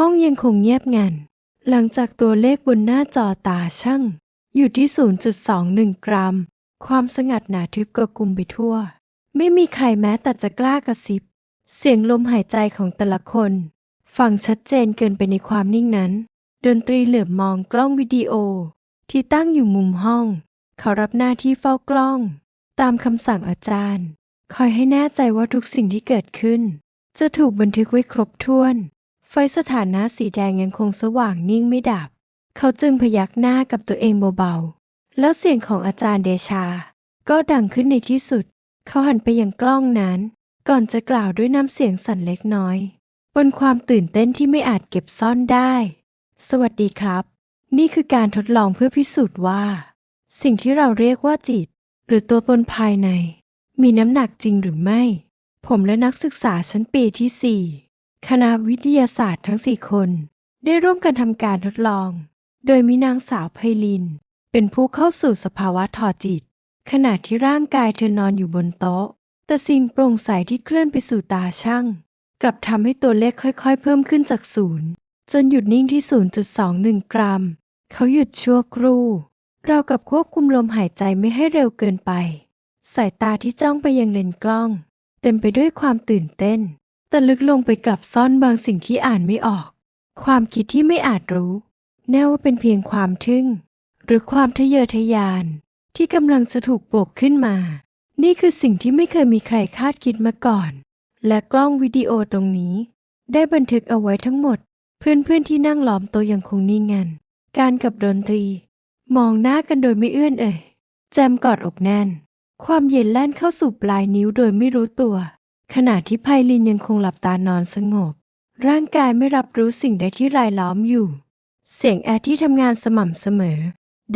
ห้องยังคงเงียบงัน หลังจากตัวเลขบนหน้าจอตาช่างอยู่ที่ 0.21 กรัม ความสงัดหนาทึบกระกุมไปทั่ว ไม่มีใครแม้แต่จะกล้ากระซิบ เสียงลมหายใจของแต่ละคน ฟังชัดเจนเกินไปในความนิ่งนั้น ดนตรีเหลือบมองกล้องวิดีโอ ที่ตั้งอยู่มุมห้อง เขารับหน้าที่เฝ้ากล้อง ตามคำสั่งอาจารย์ คอยให้แน่ใจว่าทุกสิ่งที่เกิดขึ้น จะถูกบันทึกไว้ครบถ้วน สถานะสีแดงยังคงสว่างนิ่งไม่ดับ เขาจึงพยักหน้ากับตัวเองเบาๆ แล้วเสียงของอาจารย์เดชา ก็ดังขึ้นในที่สุด เขาหันไปยังกล้องนั้น ก่อนจะกล่าวด้วยน้ำเสียงสั่นเล็กน้อย บนความตื่นเต้นที่ไม่อาจเก็บซ่อนได้ สวัสดีครับ นี่คือการทดลองเพื่อพิสูจน์ว่า สิ่งที่เราเรียกว่าจิต หรือตัวตนภายใน มีน้ำหนักจริงหรือไม่ ผมและนักศึกษาชั้นปีที่4 คณะวิทยาศาสตร์ทั้ง4คน ได้ร่วมกันทำการทดลอง โดยมีนางสาวไพลิน เป็นผู้เข้าสู่สภาวะถอดจิต ขณะที่ร่างกายเธอนอนอยู่บนโต๊ะ แต่สิ่งโปร่งใสที่เคลื่อนไปสู่ตาช่าง กลับทำให้ตัวเลขค่อยๆ เพิ่มขึ้นจากศูนย์จนหยุดนิ่งที่ 0.21 กรัม เขาหยุดชั่วครู่ เรากับควบคุมลมหายใจไม่ให้เร็วเกินไป สายตาที่จ้องไปยังเลนส์กล้อง เต็มไปด้วยความตื่นเต้น แต่ลึกลงไปกลับซ่อนบางสิ่งที่อ่านไม่ออก ความคิดที่ไม่อาจรู้ แน่ว่าเป็นเพียงความทึ่ง หรือความทะเยอทะยาน ที่กำลังจะถูกปลุกขึ้นมา นี่คือสิ่งที่ไม่เคยมีใครคาดคิดมาก่อน และกล้องวิดีโอตรงนี้ ได้บันทึกเอาไว้ทั้งหมด เพื่อนๆที่นั่งล้อมโตัวยังคงนิ่งงัน การกับดนตรี มองหน้ากันโดยไม่เอื้อนเอ่ยแจมกอดอกแน่น ความเย็นแล่นเข้าสู่ปลายนิ้วโดยไม่รู้ตัว ขณะที่ไพลินยังคงหลับตานอนสงบ ร่างกายไม่รับรู้สิ่งใดที่รายล้อมอยู่ เสียงแอร์ที่ทำงานสม่ำเสมอ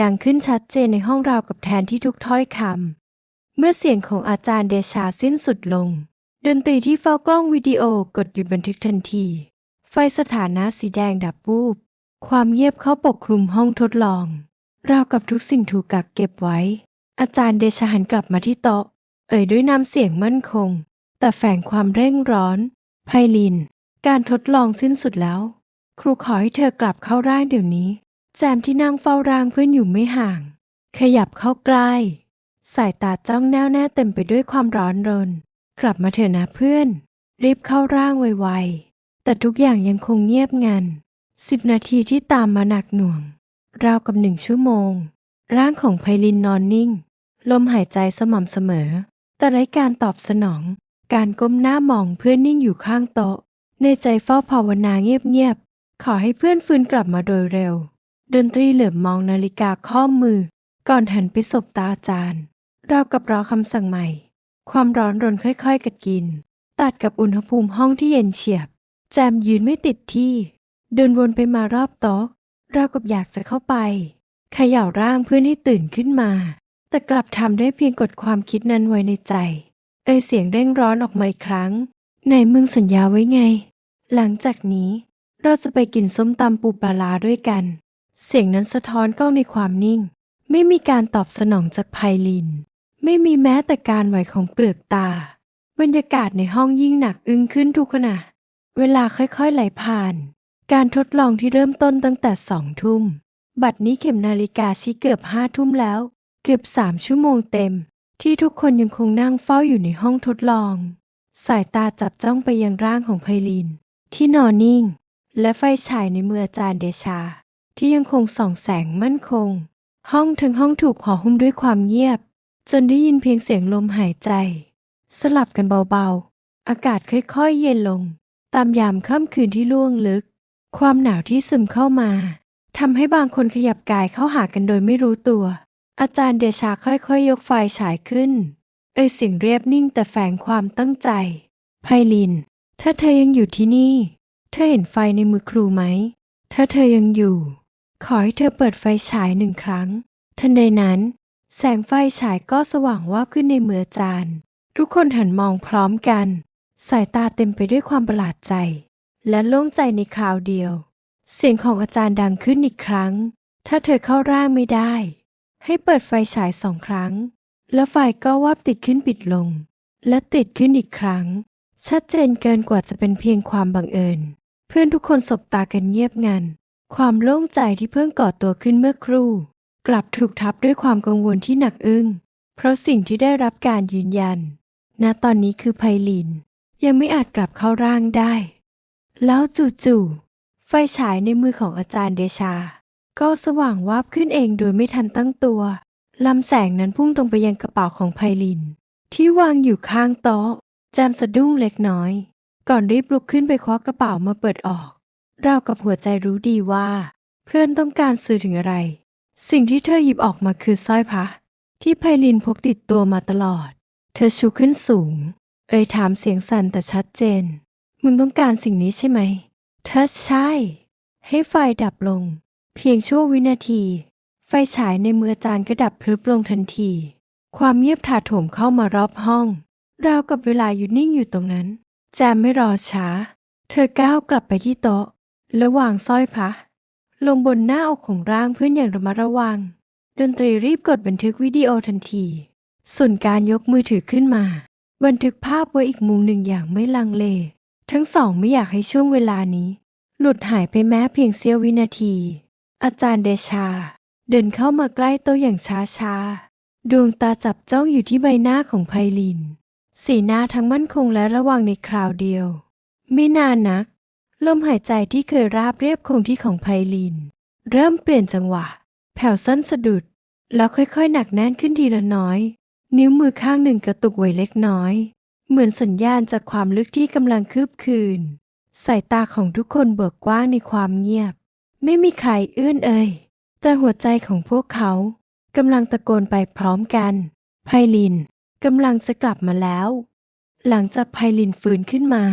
ดังขึ้นชัดเจนในห้องราวกับแทนที่ทุกถ้อยคำเมื่อเสียงของอาจารย์เดชาสิ้นสุดลง ดนตรีที่เฝ้ากล้องวิดีโอกดหยุดบันทึกทันที ไฟสถานะสีแดงดับวูบ ความเงียบเข้าปกคลุมห้องทดลอง ราวกับทุกสิ่งถูกกักเก็บไว้ อาจารย์เดชาหันกลับมาที่โต๊ะ เอ่ยด้วยน้ำเสียงมั่นคง แต่แฝงความเร่งร้อนไพลิน การทดลองสิ้นสุดแล้ว ครูขอให้เธอกลับเข้าร่างเดี๋ยวนี้ แจมที่นั่งเฝ้าร่างเพื่อนอยู่ไม่ห่าง ขยับเข้าใกล้สายตาจ้องแน่วแน่เต็มไปด้วยความร้อนรน กลับมาเถอะนะเพื่อน รีบเข้าร่างไวๆ แต่ทุกอย่างยังคงเงียบงันสิบนาทีที่ตามมาหนักหน่วง ราวกับหนึ่งชั่วโมง ร่างของไพลินนอนนิ่ง ลมหายใจสม่ำเสมอ แต่ไร้การตอบสนอง การก้มหน้ามองเพื่อนนิ่งอยู่ข้างโต๊ะ ในใจเฝ้าภาวนาเงียบๆ ขอให้เพื่อนฟื้นกลับมาโดยเร็ว ดนตรีเหลือบมองนาฬิกาข้อมือ ก่อนหันไปสบตาอาจารย์ราวกับรอคำสั่งใหม่ ความร้อนรนค่อยๆ กัดกิน ตัดกับอุณหภูมิห้องที่เย็นเฉียบ แจมยืนไม่ติดที่ เดินวนไปมารอบโต๊ะราวกับอยากจะเข้าไปเขย่าร่างเพื่อนให้ตื่นขึ้นมา แต่กลับทำได้เพียงกดความคิดนั้นไว้ในใจ เอ่ยเสียงเร่งร้อนออกมาอีกครั้งไหนมึงสัญญาไว้ไง หลังจากนี้เราจะไปกินส้มตำปูปลาร้าด้วยกัน เสียงนั้นสะท้อนเข้าในความนิ่ง ไม่มีการตอบสนองจากไพลิน ไม่มีแม้แต่การไหวของเปลือกตา บรรยากาศในห้องยิ่งหนักอึ้งขึ้นทุกขณะ เวลาค่อยๆไหลผ่าน การทดลองที่เริ่มต้นตั้งแต่สองทุ่ม บัดนี้เข็มนาฬิกาชี้เกือบห้าทุ่มแล้ว เกือบสามชั่วโมงเต็ม ที่ทุกคนยังคงนั่งเฝ้าอยู่ในห้องทดลอง สายตาจับจ้องไปยังร่างของไพลิน ที่นอนนิ่ง และไฟฉายในมืออาจารย์เดชา ที่ยังคงส่องแสงมั่นคง ห้องทั้งห้องถูกห่อหุ้มด้วยความเงียบ จนได้ยินเพียงเสียงลมหายใจ สลับกันเบาๆ อากาศค่อยๆเย็นลง ตามยามค่ำคืนที่ล่วงลึก ความหนาวที่ซึมเข้ามาทำให้บางคนขยับกายเข้าหากันโดยไม่รู้ตัว อาจารย์เดชาค่อยๆยกไฟฉายขึ้น เอ่ยเสียงเรียบนิ่งแต่แฝงความตั้งใจ ไพลิน ถ้าเธอยังอยู่ที่นี่ เธอเห็นไฟในมือครูไหม ถ้าเธอยังอยู่ ขอให้เธอเปิดไฟฉายหนึ่งครั้ง ทันใดนั้น แสงไฟฉายก็สว่างวาบขึ้นในมืออาจารย์ ทุกคนหันมองพร้อมกัน สายตาเต็มไปด้วยความประหลาดใจ และโล่งใจในคราวเดียว เสียงของอาจารย์ดังขึ้นอีกครั้ง ถ้าเธอเข้าร่างไม่ได้ ให้เปิดไฟฉายสองครั้ง แล้วไฟก็วาบติดขึ้นปิดลง และติดขึ้นอีกครั้ง ชัดเจนเกินกว่าจะเป็นเพียงความบังเอิญ เพื่อนทุกคนสบตากันเงียบงัน ความโล่งใจที่เพิ่งก่อตัวขึ้นเมื่อครู่ กลับถูกทับด้วยความกังวลที่หนักอึ้ง เพราะสิ่งที่ได้รับการยืนยัน ณตอนนี้คือไพลิน ยังไม่อาจกลับเข้าร่างได้ แล้วจู่ๆไฟฉายในมือของอาจารย์เดชา ก็สว่างวาบขึ้นเองโดยไม่ทันตั้งตัว ลำแสงนั้นพุ่งตรงไปยังกระเป๋าของไพลิน ที่วางอยู่ข้างโต๊ะ แจมสะดุ้งเล็กน้อย ก่อนรีบลุกขึ้นไปคว้ากระเป๋ามาเปิดออก เรากับหัวใจรู้ดีว่า เพื่อนต้องการสื่อถึงอะไร สิ่งที่เธอหยิบออกมาคือสร้อยพระที่ไพลินพกติดตัวมาตลอด เธอชูขึ้นสูง เอ่ยถามเสียงสั่นแต่ชัดเจน มึงต้องการสิ่งนี้ใช่ไหม ถ้าใช่ ให้ไฟดับลง พียงชั่ววินาที ไฟฉายในมืออาจารย์ก็ดับพลึบลงทันที ความเงียบถาโถมเข้ามารอบห้อง ราวกับเวลาอยู่นิ่งอยู่ตรงนั้น แจมไม่รอช้า เธอก้าวกลับไปที่โต๊ะ แล้ววางสร้อยพระ ลงบนหน้าอกของร่างเพื่อนอย่างระมัดระวัง ดนตรีรีบกดบันทึกวิดีโอทันที ส่วนการยกมือถือขึ้นมา บันทึกภาพไว้อีกมุมหนึ่งอย่างไม่ลังเล ทั้งสองไม่อยากให้ช่วงเวลานี้ หลุดหายไปแม้เพียงเสี้ยววินาที อาจารย์เดชา เดินเข้ามาใกล้โต๊ะอย่างช้าๆ ดวงตาจับจ้องอยู่ที่ใบหน้าของไพลิน สีหน้าทั้งมั่นคงและระวังในคราวเดียว ไม่นานนัก ลมหายใจที่เคยราบเรียบคงที่ของไพลิน เริ่มเปลี่ยนจังหวะ แผ่วสั้นสะดุด แล้วค่อยๆ หนักแน่นขึ้นทีละน้อย นิ้วมือข้างหนึ่งกระตุกไหวเล็กน้อย เหมือนสัญญาณจากความลึกที่กำลังคืบคืน สายตาของทุกคนเบิกกว้างในความเงียบ ไม่มีใครเอื้อนเอ่ย แต่หัวใจของพวกเขากำลังตะโกนไปพร้อมกัน ไพลินกำลังจะกลับมาแล้ว หลังจากไพลินฟื้นขึ้นมา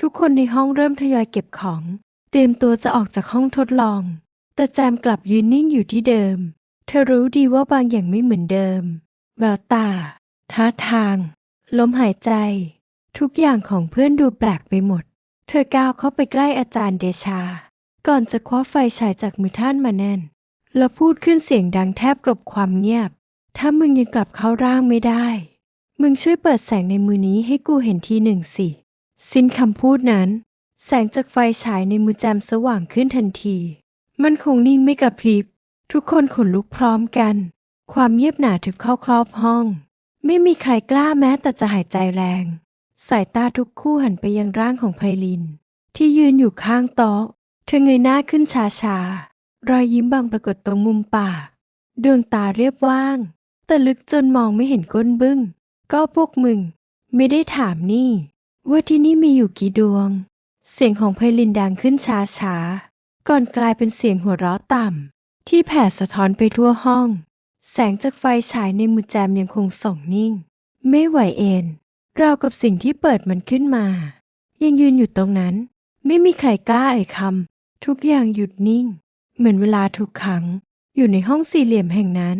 ทุกคนในห้องเริ่มทยอยเก็บของ เตรียมตัวจะออกจากห้องทดลอง แต่แจมกลับยืนนิ่งอยู่ที่เดิม เธอรู้ดีว่าบางอย่างไม่เหมือนเดิม แววตา ท่าทาง ลมหายใจ ทุกอย่างของเพื่อนดูแปลกไปหมด เธอก้าวเข้าไปใกล้อาจารย์เดชา ก่อนจะคว้าไฟฉายจากมือท่านมาแน่น แล้วพูดขึ้นเสียงดังแทบกลบความเงียบ ถ้ามึงยังกลับเข้าร่างไม่ได้ มึงช่วยเปิดแสงในมือนี้ให้กูเห็นทีหนึ่งสิ สิ้นคำพูดนั้น แสงจากไฟฉายในมือแจมสว่างขึ้นทันที มันคงนิ่งไม่กระพริบ ทุกคนขนลุกพร้อมกัน ความเงียบหนาทึบเข้าครอบห้อง ไม่มีใครกล้าแม้แต่จะหายใจแรง สายตาทุกคู่หันไปยังร่างของไพลิน ที่ยืนอยู่ข้างโต๊ะ เธอเงยหน้าขึ้นช้าๆรอยยิ้มบางปรากฏตรงมุมปาก ดวงตาเรียบว่าง แต่ลึกจนมองไม่เห็นก้นบึ้ง ก็พวกมึง ไม่ได้ถามนี่ ว่าที่นี่มีอยู่กี่ดวง เสียงของไพลินดังขึ้นช้าๆก่อนกลายเป็นเสียงหัวเราะต่ำ ที่แผ่สะท้อนไปทั่วห้อง แสงจากไฟฉายในมือแจมยังคงส่องนิ่ง ไม่ไหวเอ็นราวกับสิ่งที่เปิดมันขึ้นมา ยังยืนอยู่ตรงนั้น ไม่มีใครกล้าเอ่ยคำ ทุกอย่างหยุดนิ่ง เหมือนเวลาทุกครั้ง อยู่ในห้องสี่เหลี่ยมแห่งนั้น